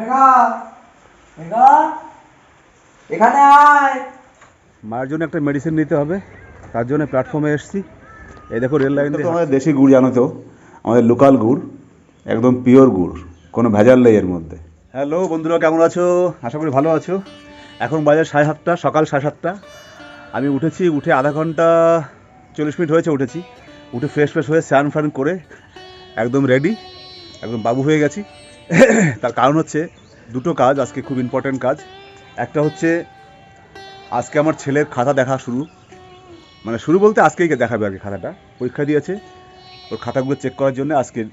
মেঘা মেঘা এখানে আয়। মায়ের জন্য একটা মেডিসিন নিতে হবে তার জন্য প্ল্যাটফর্মে এসেছি। এই দেখো রেল লাইন তো আমাদের দেশি গুড় জানো তো? আমাদের লোকাল গুড় একদম পিওর গুড় কোনো ভেজাল নেই এর মধ্যে। হ্যালো বন্ধুরা কেমন আছো? আশা করি ভালো আছো। এখন বাজার সাড়ে সাতটা সকাল সাড়ে সাতটা। আমি উঠেছি উঠে আধা ঘণ্টা চল্লিশ মিনিট হয়েছে উঠেছি। উঠে ফ্রেশ ফ্রেশ হয়ে স্নান ফ্যান করে একদম রেডি একদম বাবু হয়ে গেছি। তার কারণ হচ্ছে দুটো কাজ আজকে খুব ইম্পর্ট্যান্ট কাজ। একটা হচ্ছে আজকে আমার ছেলের খাতা দেখা শুরু। মানে শুরু বলতে আজকেই দেখাবে আর কি খাতাটা। পরীক্ষা দিয়েছে। ওর খাতাগুলো চেক করার জন্য আজকে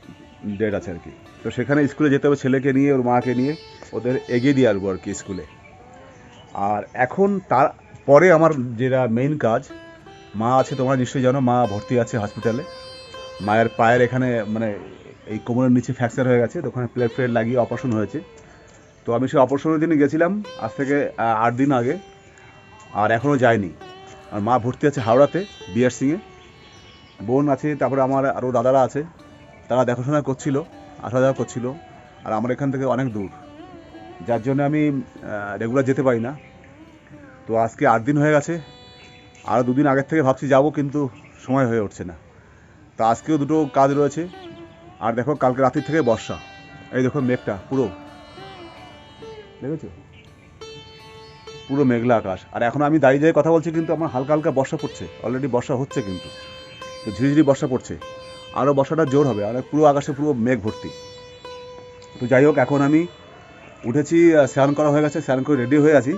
ডেট আছে আর কি। তো সেখানে স্কুলে যেতে হবে ছেলেকে নিয়ে, ওর মাকে নিয়ে। ওদের এগিয়ে দিয়ে আসব আর কি স্কুলে। আর এখন তার পরে আমার যেটা মেইন কাজ, মা আছে, তোমরা নিশ্চয়ই জানো, মা ভর্তি আছে হসপিটালে মায়ের পায়ের এখানে মানে এই কোমরের নিচে ফ্র্যাকচার হয়ে গেছে, তো ওখানে প্লেট ফ্লেট লাগিয়ে অপারেশন হয়েছে। তো আমি সেই অপারেশনের দিনে গেছিলাম, আজ থেকে আট দিন আগে, আর এখনও যায়নি। আর মা ভর্তি আছে হাওড়াতে বিআর সিংয়ে বোন আছে, তারপরে আমার আরও দাদারা আছে, তারা দেখাশোনা করছিল, আসা যাওয়া করছিল, আর আমার এখান থেকে অনেক দূর। যার জন্য আমি রেগুলার যেতে পারি না। তো আজকে আট দিন হয়ে গেছে, আরও দুদিন আগের থেকে ভাবছি যাব, কিন্তু সময় হয়ে উঠছে না। তো আজকেও দুটো কাজ রয়েছে আর দেখো কালকে রাত্রির থেকে বর্ষা। এই দেখো মেঘটা, পুরো। দেখেছ? পুরো মেঘলা আকাশ। আর এখন আমি দাঁড়িয়ে দাঁড়িয়ে কথা বলছি কিন্তু আমার হালকা হালকা বর্ষা পড়ছে। অলরেডি বর্ষা হচ্ছে কিন্তু। তো ঝিরিঝিরি বর্ষা পড়ছে। আরও বর্ষাটা জোর হবে। আর পুরো আকাশে পুরো মেঘ ভর্তি। তো যাই হোক, এখন আমি উঠেছি স্নান করা হয়ে গেছে। স্নান করে রেডি হয়ে আছি।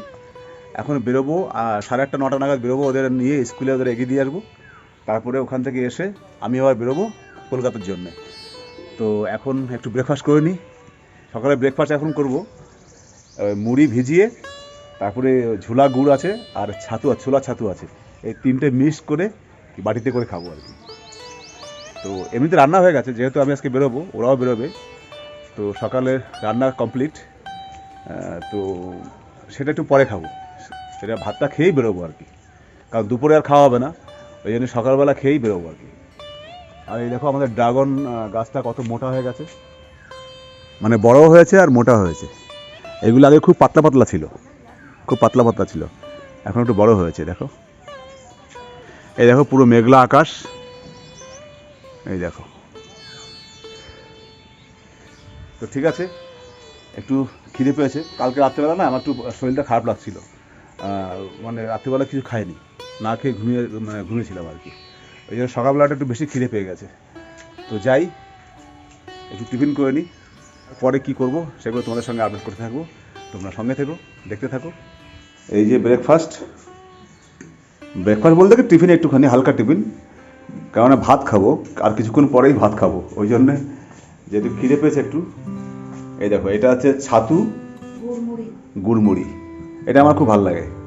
এখন বেরোবো আর সাড়ে আটটা, নটা নাগাদ বেরোবো ওদের নিয়ে স্কুলে ওদের এগিয়ে দিয়ে আসব। তারপরে ওখান থেকে এসে আমি আবার বেরোবো কলকাতার জন্যে। তো এখন একটু ব্রেকফাস্ট করে নিই সকালে ব্রেকফাস্ট এখন করব। মুড়ি ভিজিয়ে, তারপরে ঝোলা গুড় আছে আর ছাতু আছে, ছোলা ছাতু আছে। এই তিনটে মিক্স করে বাটিতে করে খাব আর কি। তো এমনিতে রান্না হয়ে গেছে, যেহেতু আমি আজকে বেরোবো, ওরাও বেরোবে। তো সকালের রান্না কমপ্লিট তো সেটা একটু পরে খাব। সেটা ভাতটা খেয়েই বেরোবো আর কি। কারণ দুপুরে আর খাওয়া হবে না। ওই জন্য সকালবেলা খেয়েই বেরোবো আর কি। আর এই দেখো আমাদের ড্রাগন গাছটা কত মোটা হয়ে গেছে। মানে বড় হয়েছে আর মোটা হয়েছে। এগুলো আগে খুব পাতলা পাতলা ছিল। খুব পাতলা পাতলা ছিল। এখন একটু বড় হয়েছে, দেখো। এই দেখো পুরো মেঘলা আকাশ। এই দেখো। তো ঠিক আছে, একটু খিদে পেয়েছে। কালকে রাত্রেবেলা না আমার একটু শরীরটা খারাপ লাগছিল। মানে রাত্রেবেলা কিছু খাইনি। না খেয়ে ঘুমিয়ে মানে ঘুমিয়েছিলাম আর কি। ওই জন্য সকালবেলাটা একটু বেশি খিদে পেয়ে গেছে। তো যাই একটু টিফিন করে নিই পরে কি করব সেগুলো তোমাদের সঙ্গে আপডেট করতে থাকব। তোমরা সঙ্গে থেকো দেখতে থাকো। এই যে ব্রেকফাস্ট ব্রেকফাস্ট বলতে কি টিফিন একটুখানি হালকা টিফিন। কারণ ভাত খাব আর কিছুক্ষণ পরেই ভাত খাব। ওই জন্যে যেহেতু খিদে পেয়েছে একটু। এই দেখো এটা হচ্ছে ছাতু। গুড়মুড়ি। এটা আমার খুব ভালো লাগে।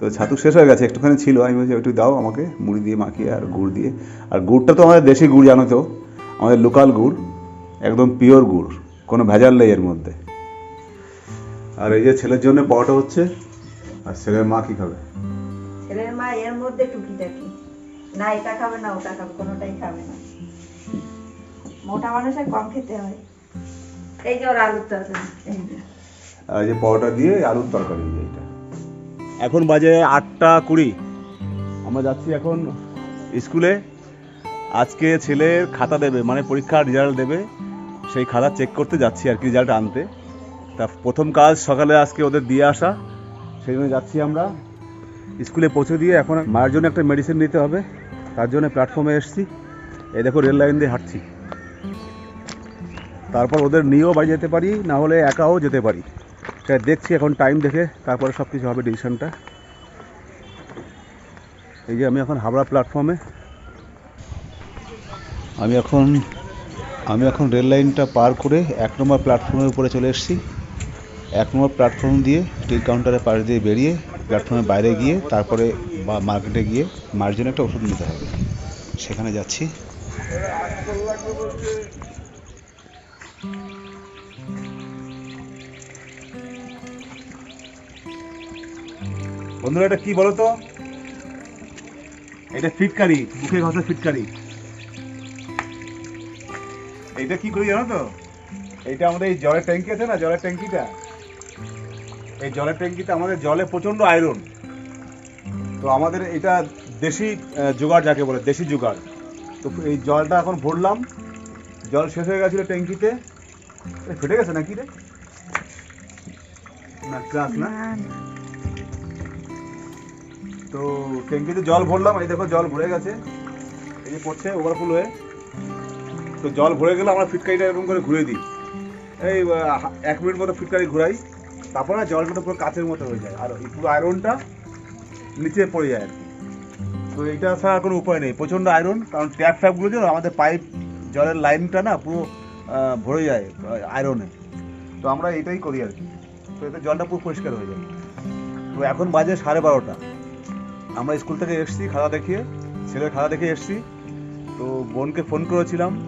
তো ছাতু শেষ হয়ে গেছে একটুখানি ছিল। আমি বলছি একটু দাও আমাকে মুড়ি দিয়ে মাখিয়ে আর গুড় দিয়ে। আর গুড়টা তো আমাদের দেশি গুড় জানো তো? আমাদের লোকাল গুড় একদম পিওর গুড় কোনো ভেজাল নেই এর মধ্যে। আর এই যে ছেলের জন্য পরোটা হচ্ছে আর ছেলের মা কি খাবে? ছেলের মা এর মধ্যে টুকিটাকি। না এটা খাবে না ওটা খাবে কোনোটাই খাবে না। মোটা মানুষের কম খেতে হয়। এই যে ওর আলুর তরকারি এই যে। আর এই যে পরোটা দিয়ে আলুর তরকারি। এই যে এটা এখন বাজে আটটা কুড়ি। আমরা যাচ্ছি এখন স্কুলে। আজকে ছেলের খাতা দেবে মানে পরীক্ষার রেজাল্ট দেবে। সেই খাতা চেক করতে যাচ্ছি আর কি রেজাল্ট আনতে। তা প্রথম কাজ সকালে আজকে ওদের দিয়ে আসা। সেই জন্য যাচ্ছি আমরা। স্কুলে পৌঁছে দিয়ে এখন মায়ের জন্য একটা মেডিসিন নিতে হবে। তার জন্য প্ল্যাটফর্মে এসেছি। এই দেখো রেল লাইন দিয়ে হাঁটছি। তারপর ওদের নিয়েও বাড়ি যেতে পারি, না হলে একাও যেতে পারি। দেখছি এখন টাইম দেখে তারপরে সব কিছু হবে ডিসিশনটা এই যে আমি এখন হাবড়া প্ল্যাটফর্মে আমি এখন আমি এখন রেল লাইনটা পার করে এক নম্বর প্ল্যাটফর্মের উপরে চলে এসেছি। এক নম্বর প্ল্যাটফর্ম দিয়ে টিকিট কাউন্টারের পাশ দিয়ে বেরিয়ে প্ল্যাটফর্মের বাইরে গিয়ে তারপরে বা মার্কেটে গিয়ে মার জন্য একটা ওষুধ নিতে হবে। সেখানে যাচ্ছি। বন্ধুরা, এটা কি বলো তো? এটা ফিটকারি, মুখে ঘষা ফিটকারি। এটা কি করি জানো তো? এটা আমাদের এই জলের ট্যাঙ্কি আছে না, জলের ট্যাঙ্কিটা? এই জলের ট্যাঙ্কিতে আমাদের জলে প্রচণ্ড আয়রন। তো আমাদের এটা দেশি জোগাড় যাকে বলে, দেশি জোগাড়। তো এই জলটা এখন ভরলাম। জল শেষ হয়ে গেছিল ট্যাঙ্কিতে। ফেটে গেছে নাকি রে? না গ্লাস না। তো ট্যাঙ্কিতে জল ভরলাম, এই দেখো জল ভরে গেছে। এই যে পড়ছে ওভারফুল হয়ে। তো জল ভরে গেলে আমরা ফিটকারিটা এরকম করে ঘুরে দিই। এই এক মিনিট মতো ফিটকারি ঘুরাই, তারপর না জলটা পুরো কাচের মতো হয়ে যায়। আর পুরো আয়রনটা নিচে পড়ে যায় আর কি। তো এইটা ছাড়া কোনো উপায় নেই। প্রচণ্ড আয়রন, কারণ ট্যাপ ফ্যাপগুলো যে আমাদের পাইপ, জলের লাইনটা না পুরো ভরে যায় আয়রনে। তো আমরা এটাই করি আর কি। তো এতে জলটা পুরো পরিষ্কার হয়ে যায়। তো এখন বাজে সাড়ে বারোটা। আমরা স্কুল থেকে এসছি খাওয়া দেখিয়ে ছেলের খাওয়া দেখে এসছি। তো বোনকে ফোন করেছিলাম,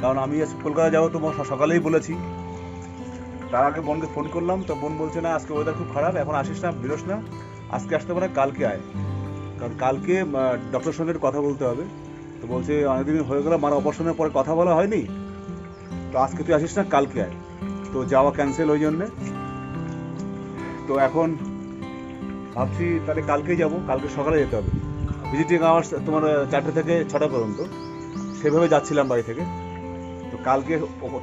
কারণ আমি কলকাতা যাব, তো স- সকালেই বলেছি। তার আগে বোনকে ফোন করলাম, তো বোন বলছে, না, আজকে ওয়েদার খুব খারাপ, এখন আসিস না, বেরোস না। আজকে আসতে পারে, কালকে আয়। কারণ কালকে ডক্টর সঙ্গে কথা বলতে হবে। তো বলছে, অনেকদিন হয়ে গেল মার অপারেশনের পরে কথা বলা হয়নি। তো আজকে তুই আসিস না, কালকে আয়। তো যাওয়া ক্যান্সেল ওই জন্যে। তো এখন ভাবছি তাহলে কালকেই যাব, কালকে সকালে যেতে হবে। ভিজিটিং আওয়ার্স তোমার চারটে থেকে ছটা পর্যন্ত। সেভাবে যাচ্ছিলাম বাড়ি থেকে। তো কালকে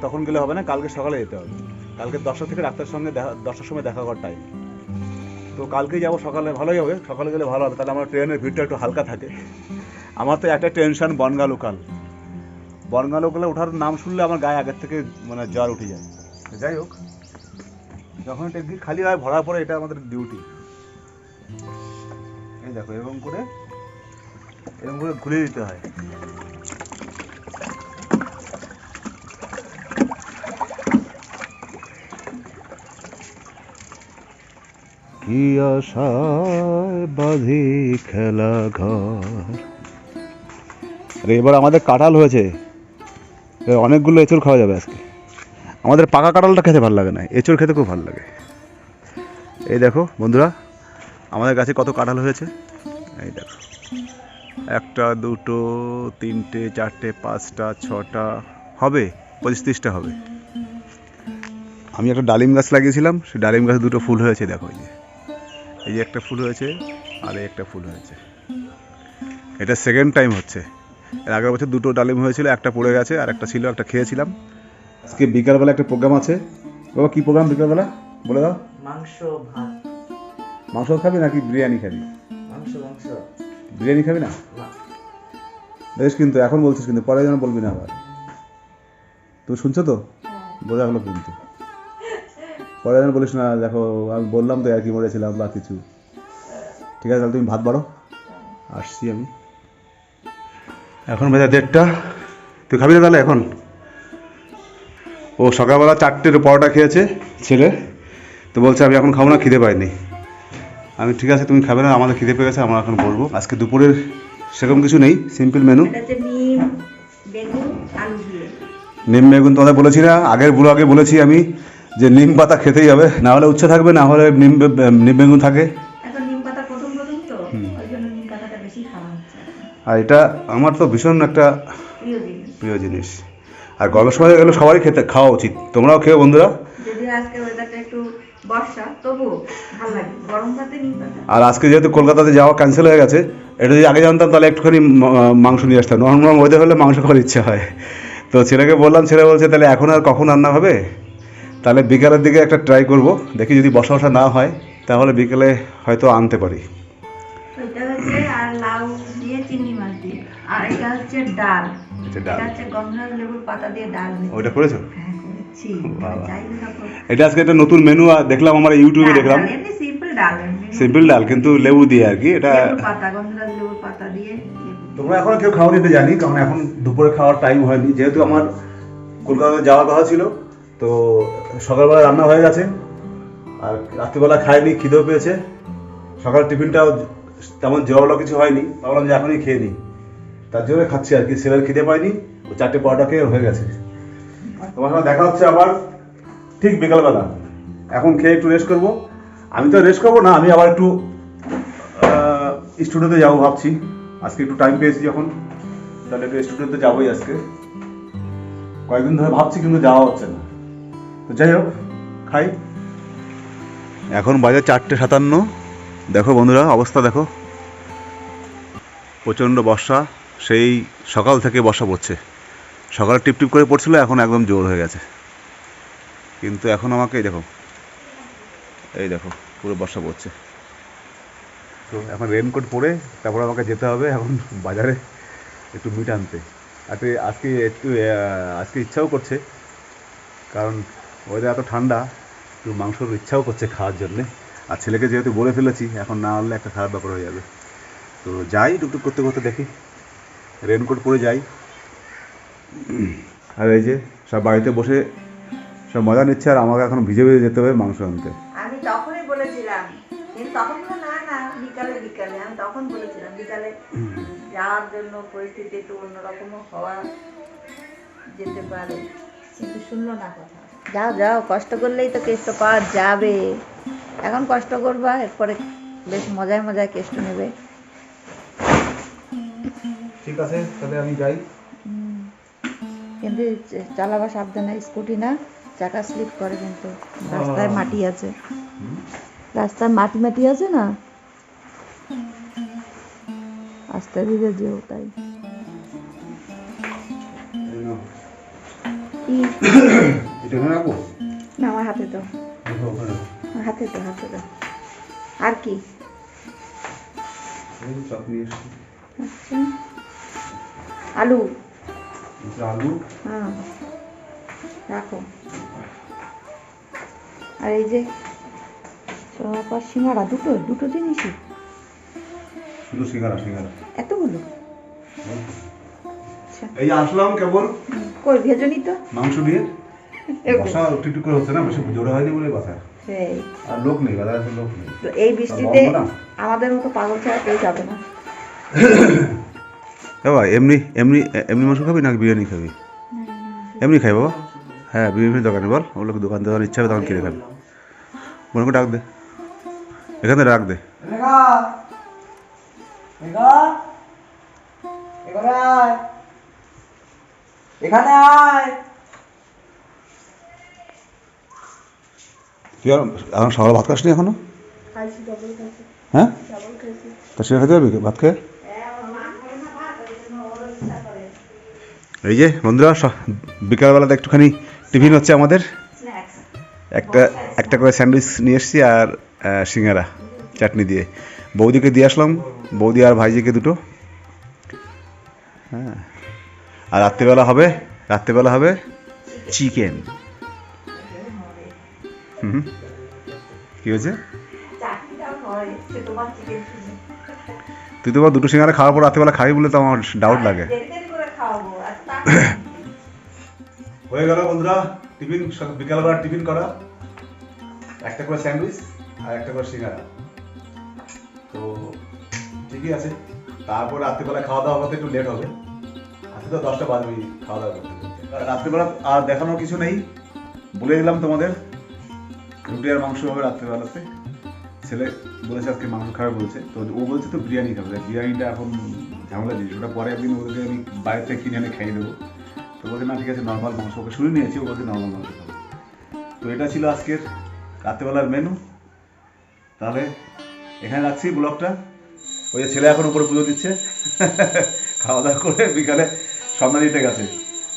তখন গেলে হবে না, কালকে সকালে যেতে হবে। কালকে দশটা থেকে ডাক্তারের সঙ্গে দেখা, দশটার সময় দেখা করার টাইম তো কালকেই যাব, সকালে ভালোই হবে। সকালে গেলে ভালো হবে, তাহলে আমার ট্রেনের ভিড়টা একটু হালকা থাকে। আমার তো একটা টেনশন বনগা লোকাল বনগা লোকালে ওঠার নাম শুনলে আমার গায়ে আগের থেকে মানে জ্বর উঠে যায়। যাই হোক, যখন ট্যাঙ্কি খালি হয় ভরার পরে এটা আমাদের ডিউটি দেখো, এরকম করে এরকম করে ঘুরে দিতে হয়। কি আশায় খেলা ঘর? আরে, এবার আমাদের কাঁঠাল হয়েছে। এবার অনেকগুলো এঁচড় খাওয়া যাবে আজকে। আমাদের পাকা কাঁঠালটা খেতে ভালো লাগে না, এঁচড় খেতে খুব ভালো লাগে। এই দেখো, বন্ধুরা আমাদের গাছে কত কাঁঠাল হয়েছে? এই দেখো। একটা, দুটো, তিনটে, চারটে, পাঁচটা, ছটা, হবে? পঁচিশ তিরিশটা হবে। আমি একটা ডালিম গাছ লাগিয়েছিলাম সেই ডালিম গাছে দুটো ফুল হয়েছে, দেখো এই যে। এই যে একটা ফুল হয়েছে, আর এই একটা ফুল হয়েছে। এটা সেকেন্ড টাইম হচ্ছে। এর আগের বছর দুটো ডালিম হয়েছিল, একটা পড়ে গেছে, আর একটা ছিল, একটা খেয়েছিলাম। আজকে বিকালবেলা একটা প্রোগ্রাম আছে। বাবা, কী প্রোগ্রাম বিকালবেলা? বলে দাও। মাংস ভাত। মাংস খাবি নাকি বিরিয়ানি খাবি? মাংস মাংস। বিরিয়ানি খাবি না? বেশ কিন্তু এখন বলছিস কিন্তু পরে যেন বলবি না আবার। তুমি শুনছো তো? বোঝা হলো কিন্তু। পরে যেন বলিস না দেখো আমি বললাম তো আর কি মরেছিলাম বা কিছু। ঠিক আছে তাহলে তুমি ভাত বাড়ো। আসছি আমি। এখন বাজে দেড়টা। তুই খাবি না তাহলে এখন? ও সকালবেলা চারটের পরোটা খেয়েছে ছেলে। তো বলছে আমি এখন খাব না খিদে পাইনি আমি ঠিক আছে তুমি খাবে না আমাদের খিদে পেয়ে গেছে আমরা এখন বলব। আজকে দুপুরের সেরকম কিছু নেই সিম্পল মেনু নিম বেগুন তোমাদের বলেছি না আগের বুড়ো আগে বলেছি আমি যে নিম পাতা খেতেই হবে না হলে উচ্ছে থাকবে না হলে নিম নিম বেগুন থাকে। আর এটা আমার তো ভীষণ একটা প্রিয় জিনিস। আর গরমের সময় এগুলো সবারই খেতে খাওয়া উচিত। তোমরাও খেও বন্ধুরা। যদি আজকে ওয়েদারটা একটু বর্ষা তবু ভালো লাগে। গরম নিম পাতা। আর আজকে যেহেতু কলকাতাতে যাওয়া ক্যান্সেল হয়ে গেছে এটা যদি আগে জানতাম তাহলে একটুখানি মাংস নিয়ে আসতাম। নর্মাল ওয়েদার হলে মাংস খাওয়ার ইচ্ছা হয়। তো ছেলেকে বললাম ছেলে বলছে তাহলে এখন আর কখন রান্না হবে? তাহলে বিকালের দিকে একটা ট্রাই করব দেখি যদি বসা বসা না হয় তাহলে বিকেলে হয়তো আনতে পারি। আর লাউ দিয়ে চিংড়ি মাছ দিয়ে। আর এটা হচ্ছে ডাল। এটা হচ্ছে গন্ধরাজ লেবুর পাতা দিয়ে ডাল। হয়েছে। ওইটা করেছ? হ্যাঁ। এটা আজকে একটা নতুন মেনু দেখলাম আমার ইউটিউবে দেখলাম। সিম্পল ডাল সিম্পল ডাল কিন্তু লেবু দিয়ে আর কি এটা পাতা গন্ধরাজ লেবুর পাতা দিয়ে। তোমরা এখন কেউ খাওয়া নিতে জানি কারণ এখন দুপুরে খাওয়ার টাইম হয়নি। যেহেতু আমার কলকাতাতে যাওয়ার কথা ছিল তো সকালবেলা রান্না হয়ে গেছে আর রাত্রিবেলা খাইনি খিদেও পেয়েছে। সকাল টিফিনটাও তেমন জবালো কিছু হয়নি ভাবলাম যে এখনই খেয়ে নিই। তার জন্য খাচ্ছি আর কি সেবার খিদে পাইনি ও চারটে পরোটা খেয়ে হয়ে গেছে। তোমার সঙ্গে দেখা হচ্ছে আবার ঠিক বিকালবেলা। এখন খেয়ে একটু রেস্ট করব। আমি তো রেস্ট করব না, আমি আবার একটু স্টুডিওতে যাব ভাবছি। আজকে একটু টাইম পেয়েছি যখন। তাহলে একটু স্টুডিওতে যাবোই আজকে। কয়েকদিন ধরে ভাবছি, কিন্তু যাওয়া হচ্ছে না। তো যাই হোক, খাই। এখন বাজে চারটে সাতান্ন। দেখো বন্ধুরা, অবস্থা দেখো। প্রচণ্ড বর্ষা, সেই সকাল থেকে বর্ষা পড়ছে। সকালে টিপ টিপ করে পড়ছিল, এখন একদম জোর হয়ে গেছে। কিন্তু এখন আমাকে দেখো, এই দেখো, পুরো বর্ষা পড়ছে। তো এখন রেনকোট পরে তারপর আমাকে যেতে হবে, এখন বাজারে একটু মিট আনতে। আজকে আজকে একটু আজকে ইচ্ছাও করছে, কারণ ওয়েদার এত ঠান্ডা একটু মাংসর ইচ্ছাও করছে খাওয়ার জন্যে। আর ছেলেকে যেহেতু বলে ফেলেছি, এখন না আনলে একটা খারাপ ব্যাপার হয়ে যাবে। তো যাই, টুকটুক করতে করতে দেখি। রেনকোট পরে যাই। আর এই যে সব বাড়িতে বসে সব মজা নিচ্ছে আর আমাকে এখন ভিজে ভিজে যেতে হবে মাংস আনতে। আমি তখনই বলেছিলাম কিন্তু তখন না না বিকালে বিকালে। আমি তখন বলেছিলাম বিকালে যাওয়ার জন্য পরিস্থিতি একটু অন্যরকম হওয়া যেতে পারে। কিন্তু শুনলো না কথা। যাও যাও কষ্ট করলেই তো কেষ্ট পাওয়া যাবে। এখন কষ্ট করবা এরপরে বেশ মজায় মজায় কেষ্ট নেবে। ঠিক আছে তাহলে আমি যাই। কিন্তু চ- চালাবা সাবধানে স্কুটি না চাকা স্লিপ করে কিন্তু। রাস্তায় মাটি আছে। রাস্তায় মাটি মাটি আছে না? আস্তে ধীরে যেও তাই। না আমার হাতে তো হাতে তো হাতে তো আর কি? আচ্ছা। আলু? আলু। হ্যাঁ রাখো। আর এই যে সোনাপার সিঙ্গাড়া দুটো দুটো জিনিসই? শুধু সিঙ্গারা সিঙ্গারা এতগুলো? আচ্ছা। এই আসলাম কেবল। কই ভেজনি তো? মাংস দিয়ে। বসা করে হচ্ছে না বেশি জোরে হয়নি বলে সেই। আর লোক নেই বাজারে লোক নেই। এই বৃষ্টিতে আমাদের মতো পাগল ছাড়া কেউ যাবে না। বাবা এমনি এমনি এমনি মাংস খাবি নাকি বিরিয়ানি খাবি? এমনি খাই বাবা। হ্যাঁ বিরিয়ানি দোকানে বল ওগুলো দোকান দেওয়ার ইচ্ছা হবে তখন কিনে খাবি। মনে করে ডাক দে। এখানে রাখ দে। এখানে আয়। তুই এখন সকালে ভাত খাসনি এখনও? হ্যাঁ? তা সেটা খেতে পারবি ভাত খেয়ে? এই যে, বন্ধুরা বিকালবেলাতে একটুখানি টিফিন হচ্ছে আমাদের। একটা একটা করে স্যান্ডউইচ নিয়ে এসেছি আর সিঙ্গারা, চাটনি দিয়ে। বৌদিকে দিয়ে আসলাম। বৌদি আর ভাইজিকে দুটো। হ্যাঁ। আর রাত্রিবেলা হবে রাত্রিবেলা হবে চিকেন। হুম কি হয়েছে? তুই তো দুটো সিঙ্গারা খাওয়ার পর রাত্রিবেলা খাবি বলে তো আমার ডাউট লাগে দেরি দেরি করে খাওয়াবো আর তা হয়ে গেল বন্ধুরা, টিফিন বিকালবেলা টিফিন করা। একটা করে স্যান্ডউইচ আর একটা করে সিঙ্গারা। তো ঠিকই আছে। তারপর রাত্রিবেলা খাওয়া দাওয়া করতে একটু লেট হবে। আজকে তো দশটা বাজবেই খাওয়া দাওয়া করতে। রাত্রিবেলা আর দেখানোর কিছু নেই। বলে দিলাম তোমাদের, রুটি আর মাংস হবে রাত্রিবেলাতে। ছেলে বলেছে আজকে মাংস খাবে বলছে। তো ও বলছে তো বিরিয়ানি খাবে। বিরিয়ানিটা এখন ঝামেলা জিনিস ওটা পরে একদিন ওদেরকে আমি বাইরে থেকে কিনে এনে খাইয়ে দেবো। তো বলছে, না, ঠিক আছে নর্মাল মাংস। ওকে শুনে নিয়েছি, ও বলছে নর্মাল মাংস খাবে। তো এটা ছিল আজকের রাত্রেবেলার মেনু তাহলে এখানে রাখছি ব্লগটা। ওই যে ছেলে এখন উপরে পুজো দিচ্ছে। খাওয়া দাওয়া করে বিকালে সন্ধ্যা দিতে গেছে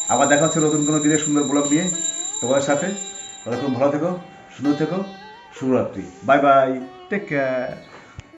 আবার দেখা হচ্ছে নতুন কোনো দিনে সুন্দর ব্লগ নিয়ে তোমাদের সাথে। ততক্ষণ ভালো থেকো, সুন্দর থেকো। শুভরাত্রি। Bye bye. Take care